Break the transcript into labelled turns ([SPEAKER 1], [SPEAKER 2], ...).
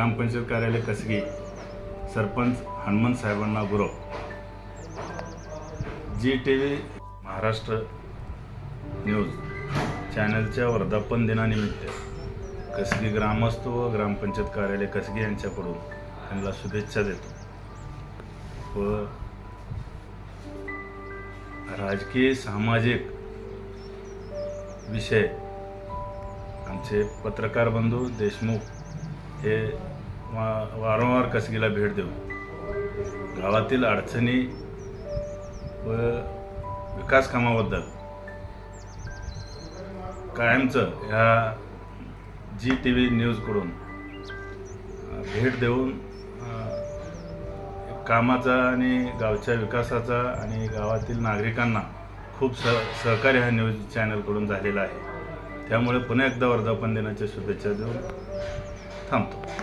[SPEAKER 1] ग्रामपंचायत कार्यालय कसगी सरपंच हनुमंत साहेबांना Gurav. G T V Maharashtra news चॅनलच्या वर्धापन दिनानिमित्त कसगी ग्रामस्थ व ग्रामपंचायत कार्यालय कसगी यांच्याकडून त्यांना शुभेच्छा देतो. व राजकीय सामाजिक विषय आमचे पत्रकार बंधू देशमुख हे वा वारंवार कसगीला भेट देऊन गावातील अडचणी व विकास कामाबद्दल. कायमचं ह्या जी टी व्ही न्यूजकडून भेट देऊन कामाचा आणि गावच्या विकासाचा आणि गावातील नागरिकांना खूप सह सहकार्य ह्या न्यूज चॅनलकडून झालेला आहे. त्यामुळे पुन्हा एकदा वर्धापन दिनाच्या शुभेच्छा देऊन थांबतो.